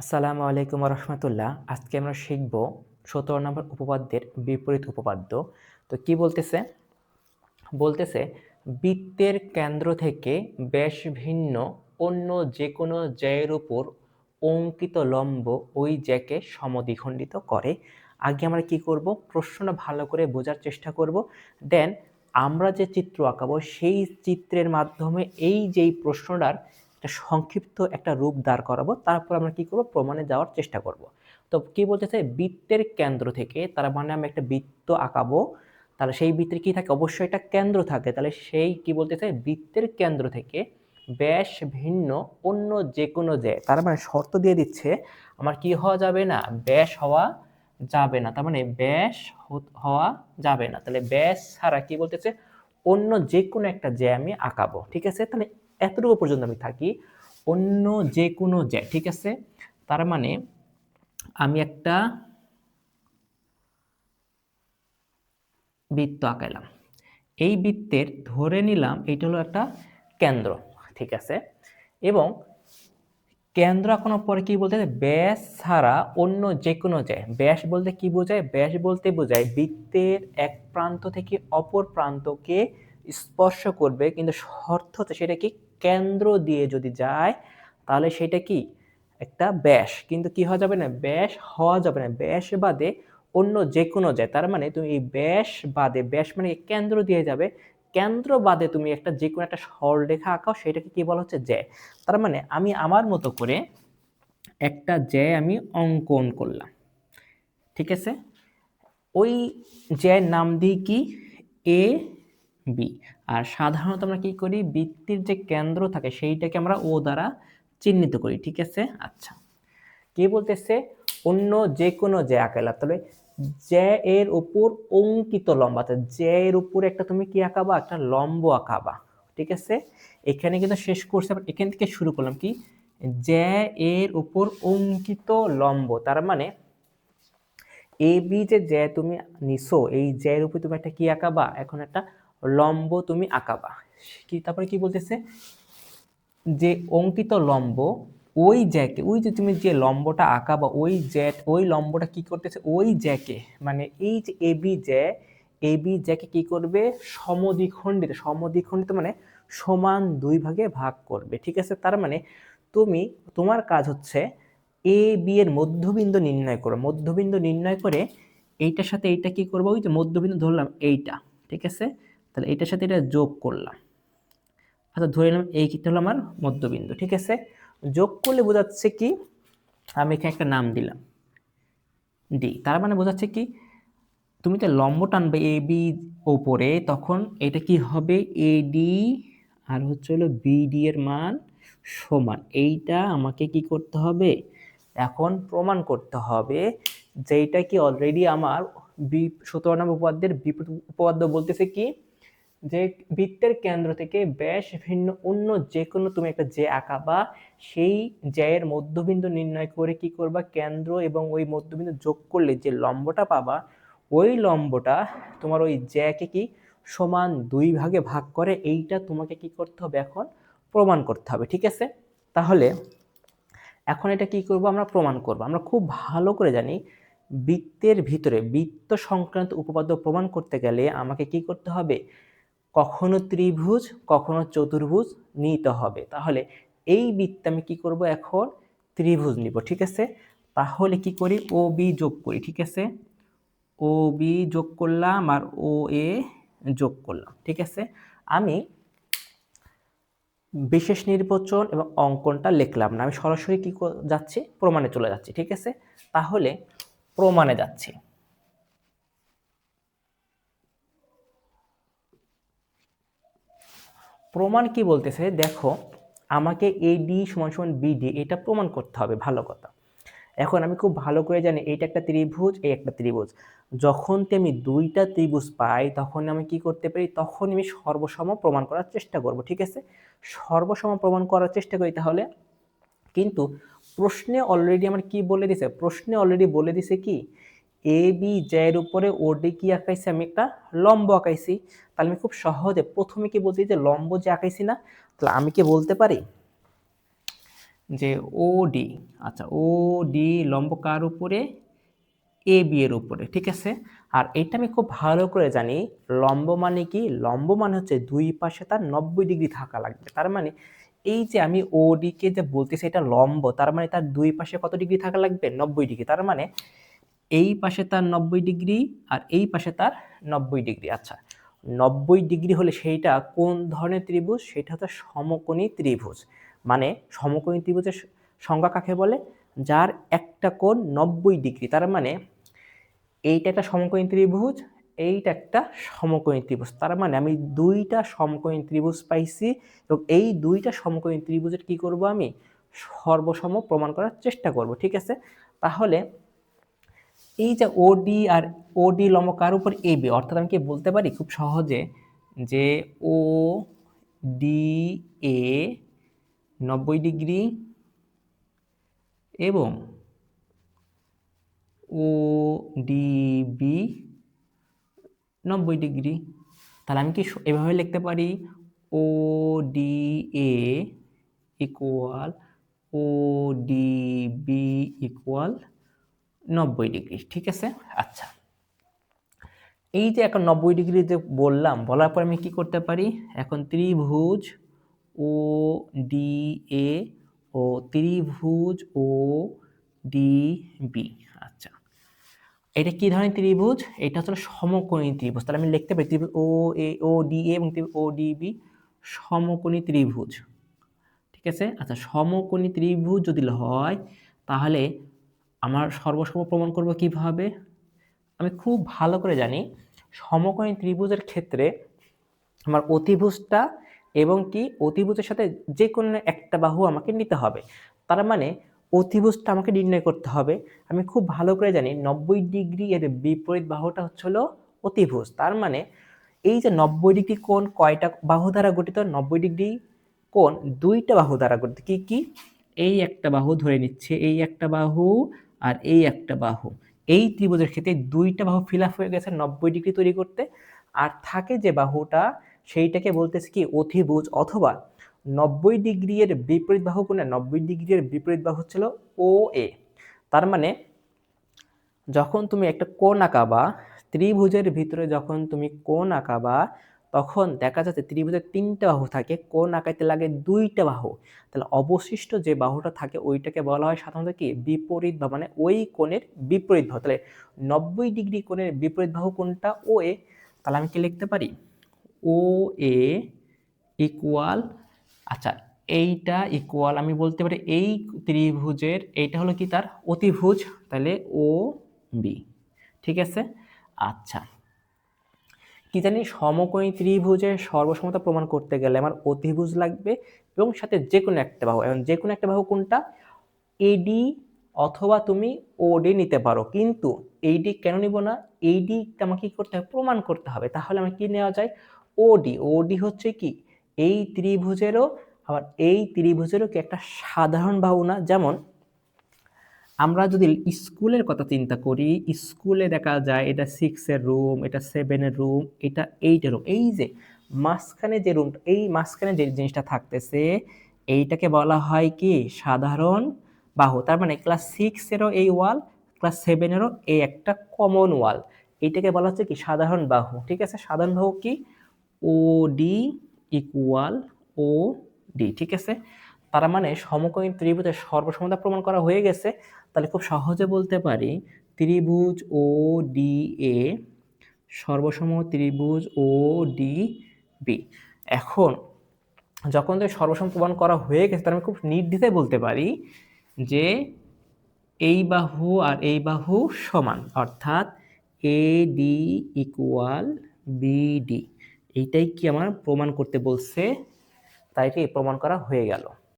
আসসালামু আলাইকুম রহমতুল্লাহ আজকে আমরা শিখব সতেরো নম্বর উপপাদ্যের বিপরীত উপপাদ্য। তো কি বলতেছে? বলতেছে, বৃত্তের কেন্দ্র থেকে বেশ ভিন্ন অন্য যে কোনো জ্যায়ের উপর অঙ্কিত লম্ব ওই জ্যাকে সমদ্বিখণ্ডিত করে। আগে আমরা কি করব? প্রশ্নটা ভালো করে বোঝার চেষ্টা করব। দেন আমরা যে চিত্র আঁকাবো, সেই চিত্রের মাধ্যমে এই যেই প্রশ্নটার একটা সংক্ষিপ্ত একটা রূপ দাঁড় করাবো, তারপর আমরা কি করব? প্রমাণে যাওয়ার চেষ্টা করব। তো কি বলতেছে বৃত্তের কেন্দ্র থেকে, তার মানে আমি একটা বৃত্ত আঁকাবো। তাহলে সেই বৃত্তের কি থাকে? অবশ্যই একটা কেন্দ্র থাকে। তাহলে সেই কি বলতেছে বৃত্তের কেন্দ্র থেকে ব্যাস ভিন্ন, অন্য যে কোনো যে, তার মানে শর্ত দিয়ে দিচ্ছে, আমার কি হওয়া যাবে না? ব্যাস হওয়া যাবে না। তার মানে ব্যাস হওয়া যাবে না। তাহলে ব্যাস ছাড়া কি বলতেছে অন্য যে কোনো একটা আমি আঁকাবো। ঠিক আছে? তাহলে এতটুকু পর্যন্ত আমি থাকি। অন্য যে কোনো জ্যা ঠিক আছে? তার মানে আমি একটা বৃত্ত আঁকাইলাম। এই বৃত্তের ধরে নিলাম এইটা হলো একটা কেন্দ্র, ঠিক আছে? এবং কেন্দ্র আঁকানোর পরে কি বলতে ব্যাস ছাড়া অন্য যে কোনো যায় ব্যাস বলতে কি বোঝায়? ব্যাস বলতে বোঝায় বৃত্তের এক প্রান্ত থেকে অপর প্রান্তকে স্পর্শ করবে, কিন্তু শর্ত হচ্ছে সেটা কি? কেন্দ্র দিয়ে যদি যায়, তাহলে সেটা কি? একটা ব্যাস। কিন্তু কি হওয়া যাবে না? ব্যাস হওয়া যাবে না। ব্যাস বাদে অন্য যে কোনো যায়। তার মানে তুমি এই ব্যাস বাদে, ব্যাস মানে কেন্দ্র দিয়ে যাবে। কেন্দ্র বাদে তুমি একটা যে কোনো একটা সরলরেখা আঁকাও, সেটাকে কি বলা হচ্ছে? জ্যা। তার মানে আমি আমার মতো করে একটা জ্যা আমি অঙ্কন করলাম। ঠিক আছে? ওই জ্যার নাম দিই কি? এ, বি। আর সাধারণত আমরা কি করি? বৃত্তির যে কেন্দ্র থাকে সেইটাকে আমরা ও দ্বারা চিহ্নিত করি, ঠিক আছে? আচ্ছা। কে বলতেছে? অন্য যে কোনো যে আঁকাইলা তাহলে জ্যা এর উপর অঙ্কিত লম্বা জ্যা এর উপর একটা তুমি কি আঁকাবা? একটা লম্ব আঁকাবা, ঠিক আছে? এখানে কিন্তু শেষ করছে এখান থেকে শুরু করলাম কি? জ্যা এর উপর অঙ্কিত লম্ব, তার মানে এ বি যে জ্যা তুমি নিছো, এই জ্যায়ের উপর তুমি একটা কি আঁকাবা? এখন একটা লম্ব তুমি আঁকাবা। কি, তারপরে কি বলতেছে? যে অঙ্কিত লম্ব, ওই জ্যাকে, ওই যে তুমি যে লম্বটা আঁকাবা, ওই জ্যাট, ওই লম্বটা কি করতেছে? ওই জ্যাকে মানে এই যে এ বি জ্যা এ বি জ্যাকে কি করবে? সমদ্বিখণ্ডিত সমদ্বিখণ্ডিত মানে সমান দুই ভাগে ভাগ করবে, ঠিক আছে? তার মানে তুমি, তোমার কাজ হচ্ছে এ বি এর মধ্যবিন্দু নির্ণয় করো। মধ্যবিন্দু নির্ণয় করে এইটার সাথে এইটা কি করব? ওই যে মধ্যবিন্দু ধরলাম এইটা, ঠিক আছে? তাহলে এটার সাথে এটা যোগ করলাম। আচ্ছা ধরে নিলাম এই কিটা হলো আমার মধ্যবিন্দু, ঠিক আছে? যোগ করলে বোঝাচ্ছে কি? আমি এখানে একটা নাম দিলাম ডি তার মানে বোঝাচ্ছে কি? তুমি তো লম্ব টানবে এ বি ওপরে, তখন এটা কি হবে? এ ডি আর হচ্ছে হলো বিডি এর মান সমান। এইটা আমাকে কি করতে হবে? এখন প্রমাণ করতে হবে যেটা কি অলরেডি আমার বি সতেরো নম্বর উপপাদ্যের উপপাদ্য বলতেছে কি? যে বৃত্তের কেন্দ্র থেকে ব্যাস ভিন্ন, অন্য যে কোনো তুমি একটা যে আঁকাবা, সেই জ্যায়ের মধ্যবিন্দু নির্ণয় করে কি করবা? কেন্দ্র এবং ওই মধ্যবিন্দু যোগ করলে যে লম্বটা পাবা, ওই লম্বটা তোমার ওই জ্যাকে কি? সমান দুই ভাগে ভাগ করে এইটা তোমাকে কি করতে হবে এখন? প্রমাণ করতে হবে, ঠিক আছে? তাহলে এখন এটা কি করব? আমরা প্রমাণ করব। আমরা খুব ভালো করে জানি বৃত্তের ভিতরে বৃত্ত সংক্রান্ত উপপাদ্য প্রমাণ করতে গেলে আমাকে কি করতে হবে? কখনো ত্রিভুজ, কখনো চতুর্ভুজ নিতে হবে। তাহলে এই বৃত্তে আমি কি করব এখন? ত্রিভুজ নিব, ঠিক আছে? তাহলে কি করি? ও বি যোগ করি, ঠিক আছে? ও বি যোগ করলাম আর ও এ যোগ করলাম, ঠিক আছে? আমি বিশেষ নির্বাচন এবং অঙ্কনটা লিখলাম না। আমি সরাসরি কি যাচ্ছি? প্রমাণে চলে যাচ্ছি, ঠিক আছে? তাহলে প্রমাণে যাচ্ছি। প্রমাণ কি বলতেছে? দেখো, আমাকে এডি সমান সমান বিডি এটা প্রমাণ করতে হবে, ভালো কথা। এখন আমি খুব ভালো করে জানি, এইটা একটা ত্রিভুজ, এই একটা ত্রিভুজ। যখন আমি দুইটা ত্রিভুজ পাই, তখন আমি কি করতে পারি? তখন আমি সর্বসম প্রমাণ করার চেষ্টা করব, ঠিক আছে? সর্বসম প্রমাণ করার চেষ্টা করি তাহলে। কিন্তু প্রশ্নে অলরেডি আমার কি বলে দিছে? প্রশ্নে অলরেডি বলে দিছে কি? এ বি জের উপরে ওডি কি আঁকাইছি আমি একটা লম্ব আঁকাইছি। তাহলে আমি খুব সহজে প্রথমে কি বলছি যে লম্ব যে আঁকাইছি না, তাহলে আমি কি বলতে পারি? যে ও ডি আচ্ছা ও ডি লম্ব কার উপরে? এ বি এর উপরে, ঠিক আছে? আর এটা আমি খুব ভালো করে জানি, লম্ব মানে কি? লম্ব মানে হচ্ছে দুই পাশে তার নব্বই ডিগ্রি থাকা লাগবে। তার মানে এই যে আমি ও কে যে বলতেছি এটা লম্ব, তার মানে তার দুই পাশে কত ডিগ্রি থাকা লাগবে? নব্বই ডিগ্রি। তার মানে এই পাশে তার নব্বই ডিগ্রি আর এই পাশে তার নব্বই ডিগ্রি। আচ্ছা নব্বই ডিগ্রি হলে সেইটা কোন ধরনের ত্রিভুজ? সেটা হচ্ছে সমকোণী ত্রিভুজ। মানে সমকোণী ত্রিভুজের সংজ্ঞা কাকে বলে? যার একটা কোণ নব্বই ডিগ্রি। তার মানে এইটা একটা সমকোণী ত্রিভুজ, এইটা একটা সমকোণী ত্রিভুজ। তার মানে আমি দুইটা সমকোণী ত্রিভুজ পাইছি এবং এই দুইটা সমকোণী ত্রিভুজের কি করব আমি? সর্বসম প্রমাণ করার চেষ্টা করব। ঠিক আছে? তাহলে এই যে ওডি আর ওডি লম্ব কার উপর এ বি অর্থাৎ আমি কি বলতে পারি খুব সহজে যে ও ডি এ নব্বই ডিগ্রি এবং ও ডি বি নব্বই ডিগ্রি। তাহলে আমি কি এভাবে লিখতে পারি? O D A equal O D B equal নব্বই ডিগ্রি, ঠিক আছে? আচ্ছা। এই যে এখন নব্বই ডিগ্রি যে বললাম, বলার পর আমি কি করতে পারি? এখন ত্রিভুজ ও ডি এ ও, ত্রিভুজ ও ডি বি। আচ্ছা। এটা কি ধরনের ত্রিভুজ? এটা হচ্ছে সমকোণী ত্রিভুজ। তাহলে আমি লিখতে পারি ত্রিভুজ ও এ, ও ডি এ এবং ও ডি বি সমকোণী ত্রিভুজ। ঠিক আছে? আচ্ছা সমকোণী ত্রিভুজ যদি হয়, তাহলে আমার সর্বসম প্রমাণ করব কীভাবে? আমি খুব ভালো করে জানি সমকোণী ত্রিভুজের ক্ষেত্রে আমার অতিভুজটা এবং কি অতিভুজের সাথে যে কোনো একটা বাহু আমাকে নিতে হবে। তার মানে অতিভুজটা আমাকে নির্ণয় করতে হবে। আমি খুব ভালো করে জানি নব্বই ডিগ্রি এর বিপরীত বাহুটা হচ্ছিল অতিভুজ। তার মানে এই যে নব্বই ডিগ্রি কোণ কয়টা বাহু দ্বারা গঠিত? নব্বই ডিগ্রি কোণ দুইটা বাহু দ্বারা গঠিত। কি কি? এই একটা বাহু ধরে নিচ্ছে, এই একটা বাহু আর এই একটা বাহু। এই ত্রিভুজের ক্ষেত্রে দুইটা বাহু ফিল আপ হয়ে গেছে নব্বই ডিগ্রি তৈরি করতে। আর থাকে যে বাহুটা, সেইটাকে বলতেছে কি অধিভুজ অথবা নব্বই ডিগ্রি এর বিপরীত বাহু কোণে নব্বই ডিগ্রি এর বিপরীত বাহু ছিল ও এ তার মানে যখন তুমি একটা কোণ আঁকাবা, ত্রিভুজের ভিতরে যখন তুমি কোণ আঁকাবা তখন দেখা যাচ্ছে ত্রিভুজের তিনটা বাহু থাকে। কোন আঁকাইতে লাগে দুইটা বাহু। তাহলে অবশিষ্ট যে বাহুটা থাকে ওইটাকে বলা হয় সাধারণত কি? বিপরীত বা মানে ওই কোণের বিপরীত বাহু। তাহলে নব্বই ডিগ্রি কোণের বিপরীত বাহু কোনটা? ও এ। তাহলে আমি কি লিখতে পারি? ও এ ইকুয়াল আচ্ছা এইটা ইকুয়াল আমি বলতে পারি এই ত্রিভুজের, এইটা হলো কি তার অতিভুজ? তাহলে ও বি। ঠিক আছে? আচ্ছা। কি জানি সমকোণী ত্রিভুজের সর্বসমতা প্রমাণ করতে গেলে আমার অতিভুজ লাগবে এবং সাথে যে কোনো একটা বাহু, এবং যে কোনো একটা বাহু কোনটা? এডি অথবা তুমি ওডি নিতে পারো। কিন্তু এইডি কেন নিব না? এইডি আমাকে কী করতে হবে? প্রমাণ করতে হবে। তাহলে আমার কি নেওয়া যায়? ওডি ওডি হচ্ছে কি? এই ত্রিভুজেরও, আবার এই ত্রিভুজেরও কি একটা সাধারণ বাহু না? যেমন আমরা যদি স্কুলের কথা চিন্তা করি, স্কুলে দেখা যায় এটা সিক্সের রুম এটা সেভেনের রুম এটা এইটের রুম এই যে মাঝখানে যে রুমটা এই মাঝখানে যে জিনিসটা থাকতেছে, এইটাকে বলা হয় কি? সাধারণ বাহু। তার মানে ক্লাস সিক্সেরও এই ওয়াল ক্লাস সেভেনেরও এই একটা কমন ওয়াল এইটাকে বলা হচ্ছে কি? সাধারণ বাহু। ঠিক আছে? সাধারণ বাহু কি? O D equal O D ঠিক আছে? তার মানে সমকোণী ত্রিভুজের সর্বসমতা প্রমাণ করা হয়ে গেছে। তাহলে খুব সহজে বলতে পারি ত্রিভুজ ও ডি এ সর্বসম ত্রিভুজ ও ডি বি। এখন যখন তো সর্বসম প্রমাণ করা হয়ে গেছে তার আমি খুব নির্দ্বিধায় বলতে পারি যে এই বাহু আর এই বাহু সমান, অর্থাৎ এ ডি ইকুয়াল বিডি এইটাই কি আমার প্রমাণ করতে বলছে? তাই কি প্রমাণ করা হয়ে গেল।